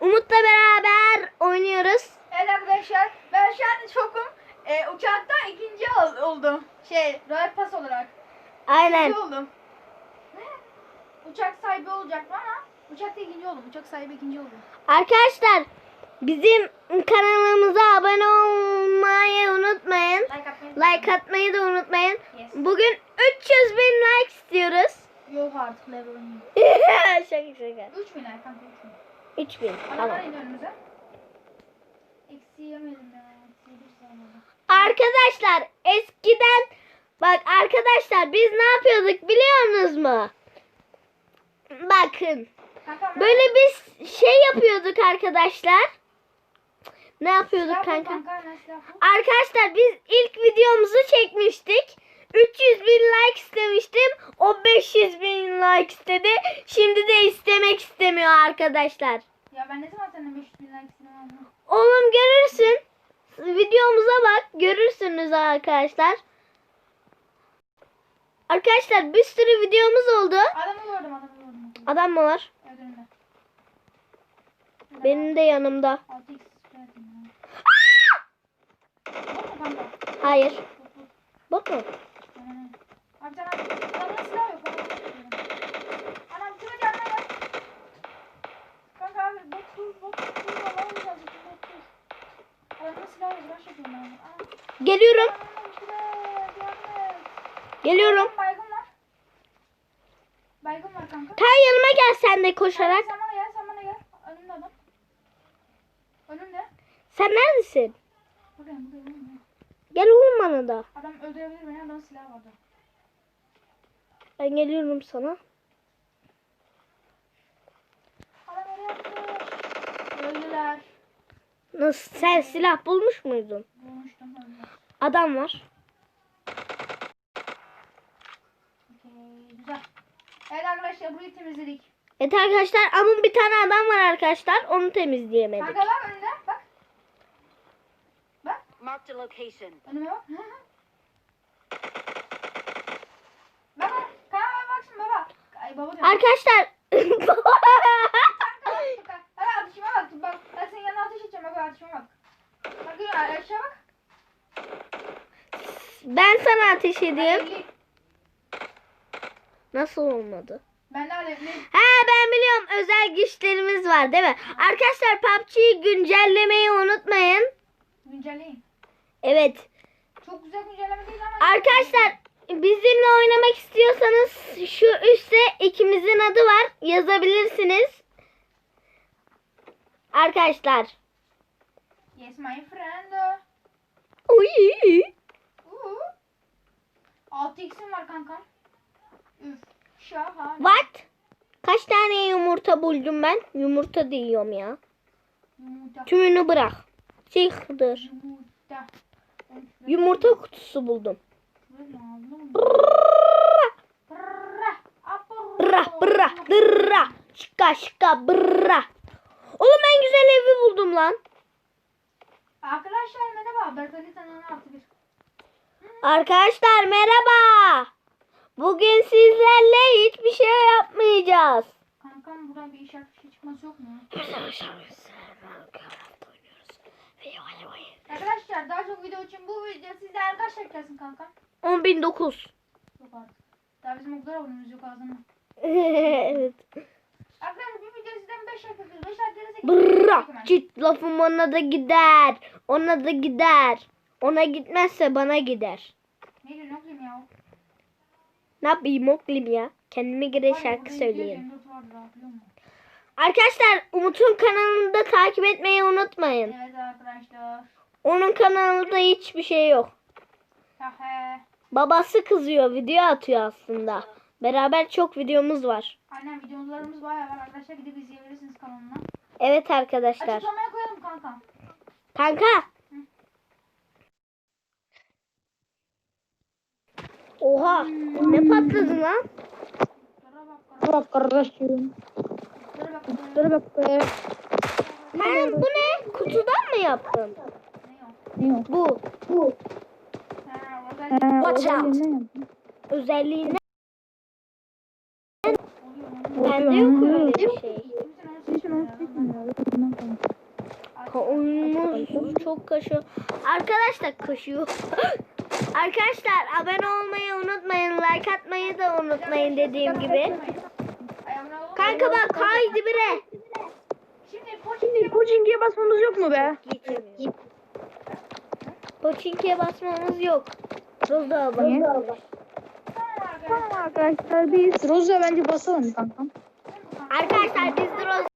Umut'la beraber oynuyoruz. Evet arkadaşlar ben şu an şokum. Ee, uçakta ikinci ol- oldum. Şey Royal Pass olarak. Aynen. İkinci oldum. Ne? Uçak sahibi olacaktım ama uçakta ikinci oldum. Uçak sahibi ikinci oldum. Arkadaşlar bizim kanalımıza abone olmayı unutmayın. Like atmayı Like atmayı da unutmayın. Yes. Bugün 300 bin like istiyoruz. Yok artık level oynayayım. şaka şaka. 3 bin like kanka 3 bin. 3000 Adamlar tamam. Eksi yemedim. Arkadaşlar eskiden bak arkadaşlar biz ne yapıyorduk biliyor musunuz mu? Bakın böyle biz şey yapıyorduk arkadaşlar. Ne yapıyorduk kanka? Arkadaşlar biz ilk videomuzu çekmiştik. 300 bin like istemiştim. O 500 bin like istedi. Şimdi de istemek istemiyor arkadaşlar. Ya ben ne zaman senden 500 bin like istedim. Oğlum görürsün. Videomuza bak. Görürsünüz arkadaşlar. Arkadaşlar bir sürü videomuz oldu. Adamı gördüm adamı gördüm. Adam mı var? Evet önümde. Benim de yanımda. 6x spray atayım ya. Bak mı kanka? Hayır. Bak, bak. Bak mı? Aynen. Abi. Adamın silah yok. Anam şurada canına gel. Kanka abi yok. Ben. Anam. Geliyorum. Anam. Geliyorum. Baygın var. Baygın var kanka. Kay yanıma gel sen de koşarak. Sen bana gel sen bana gel. Önümde adam. Önümde. Sen neredesin? Buradayım buradayım. Gel oğlum bana da. Adam öldürebilir beni. Adamın silahı vardı. Ben geliyorum sana. Adam oraya attı. Öldüler. Nasıl? Sen silah bulmuş muydun? Bulmuştum. Adam var. Güzel. Evet arkadaşlar burayı temizledik. Evet arkadaşlar ama bir tane adam var arkadaşlar. Onu temizleyemedik. Kanka bak önünde bak. Bak Marked a location. önüme bak bak. Kanka bak şimdi baba. Diyorum. Arkadaşlar bak. Kanka. Bak bak. Ben senin yanına ateş edeceğim. Bak ateşime bak. Bak aşağı bak. ben sana ateş edeyim. Nasıl olmadı? Ben de alevli. Ha ben biliyorum özel güçlerimiz var değil mi? Arkadaşlar PUBG'yi güncellemeyi unutmayın. Güncelleyin. Evet. Çok güzel güncelleme değil ama. Arkadaşlar bizimle oynamak istiyorsanız şu üstte ikimizin adı var. Yazabilirsiniz. Arkadaşlar. Yes my friend. Uy. Uhu. 6x'im var kankam. Üf. Şahane. What? Kaç tane yumurta buldum ben? Yumurta diyorum ya. Yumurta. Tümünü bırak. Çıktır. Yumurta. Yumurta kutusu buldum. Bırra bırra bırra. Şıka şıka bırra. Oğlum en güzel evi buldum lan. Arkadaşlar merhaba. Artı bir. Arkadaşlar merhaba. Bugün sizlerle hiçbir şey yapmayacağız. Kankam buradan bir işaret bir şey çıkması yok mu? Arkadaşlar daha çok video için bu video sizden kaç like gelsin kankam? 10.009. Yok artık. Daha bizim o kadar abonemiz yok ağzına. evet. Arkadaşlar bir video sizden 5 like yapıyoruz. 5 like gelirse lafım ona da gider. Ona da gider. Ona gitmezse bana gider. Ne diyorsun oğlum ya? Ne yapayım oğlum ya? Kendime göre Var ya, şarkı burada söyleyeyim. 254 vardı daha biliyor musun? Arkadaşlar Umut'un kanalını da takip etmeyi unutmayın. Evet arkadaşlar. Onun kanalında hiçbir şey yok. Ha he. Babası kızıyor, video atıyor aslında. Beraber çok videomuz var. Aynen videolarımız bayağı var arkadaşlar. Gidip izleyebilirsiniz kanalına. Evet arkadaşlar. Açıklamaya koyalım kanka. Kanka. Oha, ne patladı lan? Dur bak. Kardeşim. Dur bak. Be. Sen bu ne? Kutudan mı yaptın? Ne yok? Bu. Bu. Watch out. ne yaptın? Özelliğinde oluyor. lan. bende yok öyle bir şey. Oyunumuz çok kaşıyor. Arkadaşlar kaşıyor. Arkadaşlar abone olmayı unutmayın. Like atmayı da unutmayın dediğim gibi. Kanka bak kaydı bire. Şimdi Pochinki'ye basmamız yok mu be? Poçinki'ye basmamız yok. Roza bak. Niye? Tamam Tamam arkadaşlar biz Roza bence basalım kankam. Arkadaşlar biz Roza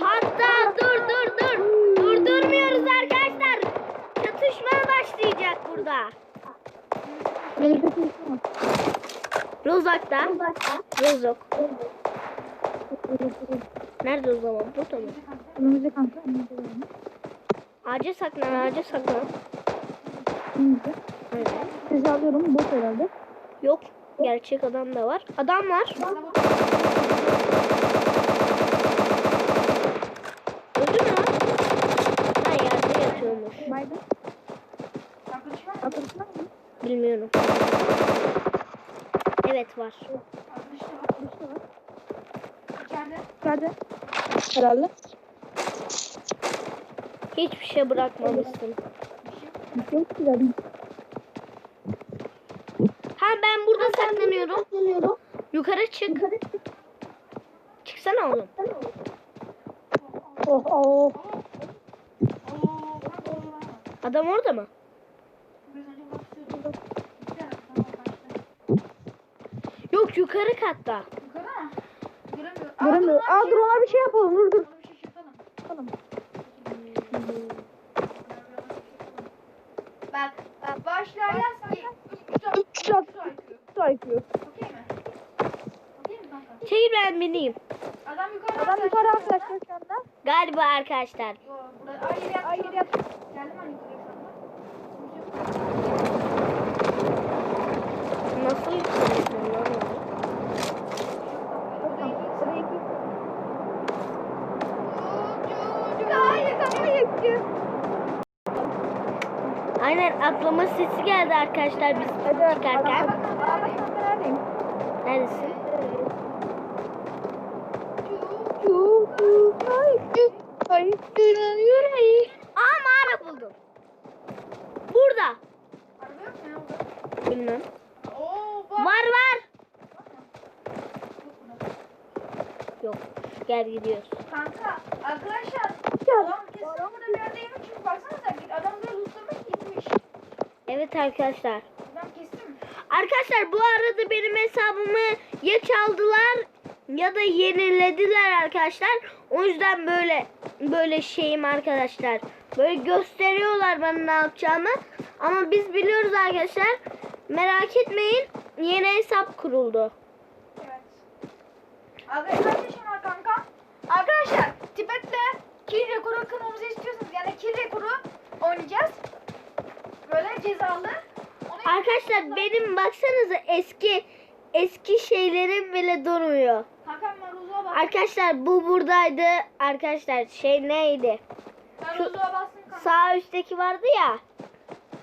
Hatta dur dur dur. Durdurmuyoruz arkadaşlar. Çatışma başlayacak burada. Beni götürsün. Rozak'ta. Rozok. Nerede o zaman? Burada mı? Önümüzde kanka. Önümüzde? Ağaca saklan, ağaca saklan. Aynen. Sizi alıyorum. Bot herhalde. Yok. Gerçek adam da var. Adam var. Öldü mü? Ha yerde yatıyormuş. Arkadaşım var mı? Arkadaşlar mı? Bilmiyorum. Evet var. İçeride. Nerede? Herhalde. Hiçbir şey bırakmamışsın. Şey ki zaten. Ha ben burada saklanıyorum. Yukarı çık. Çıksana oğlum. Oh oh. Adam orada mı? Yok yukarı katta. Yukarı mı? Göremiyorum. Göremiyor. dur lan, Aa bir dur şey- ona bir şey yapalım. Dur dur. Onu bir şaşırtalım. Tamam. Bak, bak başlığa yaz ki 3 saat. Üç saat. 3 saat. Saykıyor. Okey mi? Okey mi kanka? Çekil ben bineyim. Adam yukarı Adam yukarı arkadaşlar şu anda. Galiba arkadaşlar. Yo, burada ay yeri yat. Ay, yeri yat. Geldim hani yukarı şu anda. Nasıl yükselttin lan onu? Burada iki Buraya iki. Hayır kafayı Aynen atlama sesi geldi arkadaşlar biz Hadi. çıkarken. Neredesin? Aa mağara buldum. Burada. Bilmem. Var var. Yok. Gel gidiyoruz. Kanka arkadaşlar adam kesin burada bir yerdeymiş çünkü baksanıza bir adam böyle hızlamış gitmiş. Evet arkadaşlar. Arkadaşlar bu arada benim hesabımı ya çaldılar ya da yenilediler arkadaşlar. O yüzden böyle böyle şeyim arkadaşlar. Böyle gösteriyorlar bana ne yapacağımı. Ama biz biliyoruz arkadaşlar. Merak etmeyin. Yeni hesap kuruldu. Evet. Abi kaç kanka? Arkadaşlar Tibet'le kill rekoru kırmamızı istiyorsanız yani kill rekoru oynayacağız. Cezalı. Onu Arkadaşlar benim baksanıza eski eski şeylerim bile durmuyor. Ben Rozo'ya bastım. Arkadaşlar bu buradaydı. Arkadaşlar şey neydi? Şu- kanka. Sağ üstteki vardı ya.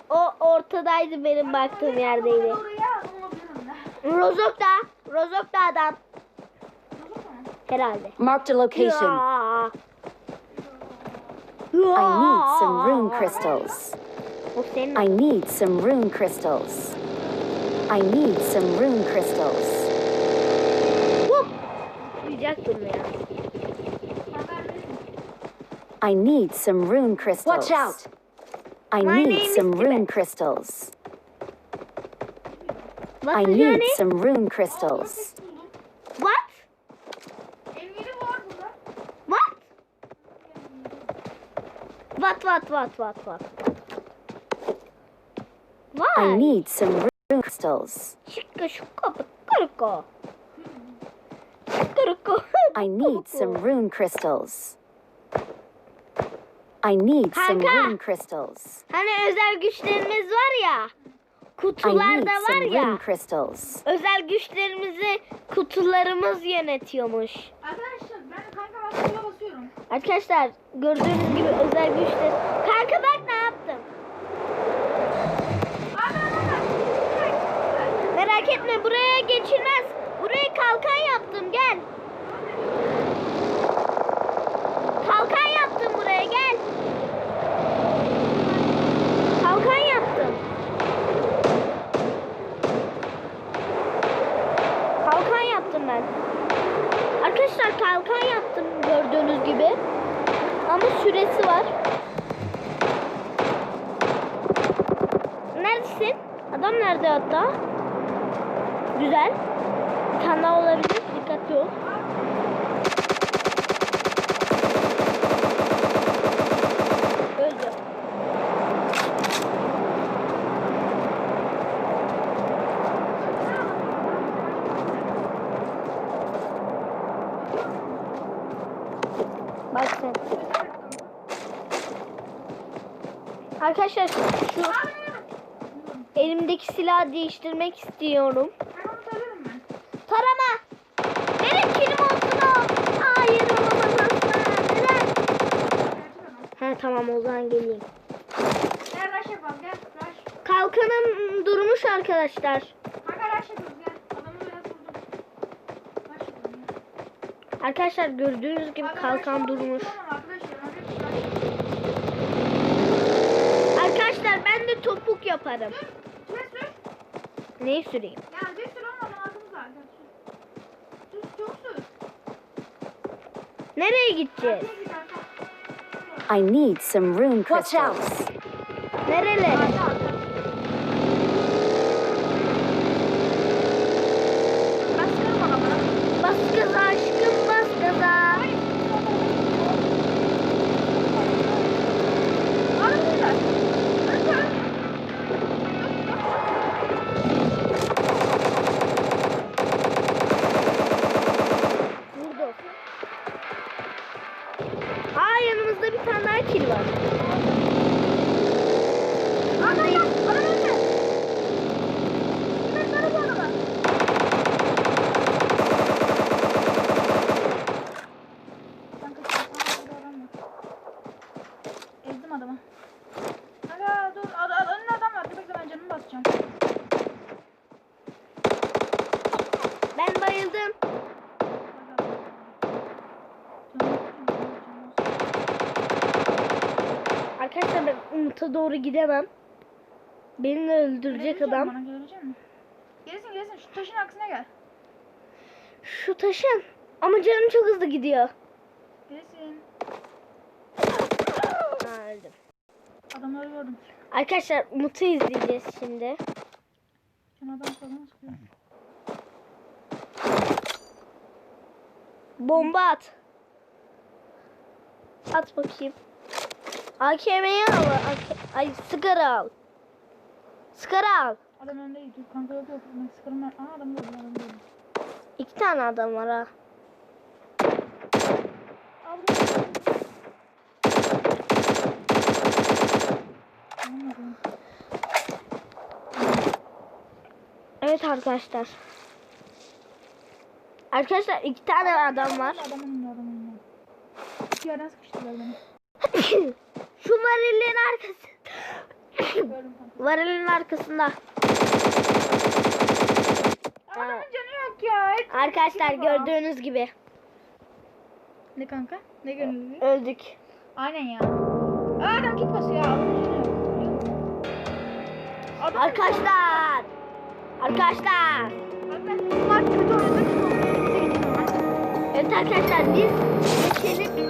O ortadaydı benim baktığım yerdeydi. Oraya olabilirim de. Rozok da. Rozok da adam. Mu? Herhalde. Marked a location. Ya. I need some rune crystals. I need some rune crystals. I need some rune crystals. Hop. Zıplayacaktım ya. Kanka neredesin? I need some rune crystals. Watch out. I My need some rune crystals. I What's need some rune crystals. What? Emiri var burada. What? What what what what what? I need some rune crystals. Şıkkı şıkkı pıkkırıkı. Şıkkırıkı. I need some rune crystals. I need some Kanka. rune crystals. Hani özel güçlerimiz var ya. Kutularda var some ya. crystals. Özel güçlerimizi kutularımız yönetiyormuş. Arkadaşlar ben kanka basıyorum. Arkadaşlar gördüğünüz gibi özel güçler. Etme buraya geçilmez. Buraya kalkan yaptım gel. Kalkan yaptım Ama süresi var. Neredesin? Adam nerede hatta? Güzel. Bir tane daha olabilir. Dikkatli ol. Öldü. Bak sen. Arkadaşlar şu elimdeki silahı değiştirmek istiyorum. Tarama. Benim kilim olsun o. Hayır olamaz asla. Neden? Tamam o zaman geleyim. Gel rush yapalım gel rush. Kalkanım durmuş arkadaşlar. Kanka rush yapıyoruz gel. Adamı biraz vurdum. Rush yapalım gel. Arkadaşlar gördüğünüz gibi kalkan rush durmuş. yapalım hadi rush. Arkadaşlar ben de topuk yaparım. Sür sür. Neyi süreyim? Ya bir sür olmadan altımız var. Gel sür. Sür çok sür. Nereye gideceğiz? I need some rune Watch out. crystals. Nerelere? Arka arka. Ben sıkarım ona bana. Bas gaza aşkım bas gaza. Arkadaşlar. Arka. Vurdu. Aa yanımızda bir tane daha kil var. Adam adam adam önde. Yine sarı bu adama. Kanka şu- Aa, burada adam var. Adamı. Aga dur ad, ad, önünde adam var. Dur bekle ben canımı basacağım. Ben bayıldım. Arkadaşlar ben Umut'a doğru gidemem. Beni öldürecek adam. Bana misin? Gelsin gelsin şu taşın aksine gel. Şu taşın. Ama canım çok hızlı gidiyor. Gelsin. Aa, öldüm. Adamları gördüm. Arkadaşlar Umut'u izleyeceğiz şimdi. Can adam falan sıkıyor. Bomba at. At bakayım. AKM'yi al. AK- Ay sigara al. Sigara al. Adam önde kanka yok yok. Ben ben. Aa adam gördüm. İki tane adam var ha. Evet arkadaşlar. Arkadaşlar iki tane adam var. Adamın adamın yerden sıkıştırdılar beni. Şu varilin arkası. Gördüm kanka. Varilin arkasında. Adamın canı yok ya. Hep Arkadaşlar gördüğünüz gibi Ne kanka? Ne gönüllü? öldük. Aynen ya. Aa adam kit basıyor Arkadaşlar. Arkadaşlar. Bunlar kötü ama. Evet arkadaşlar biz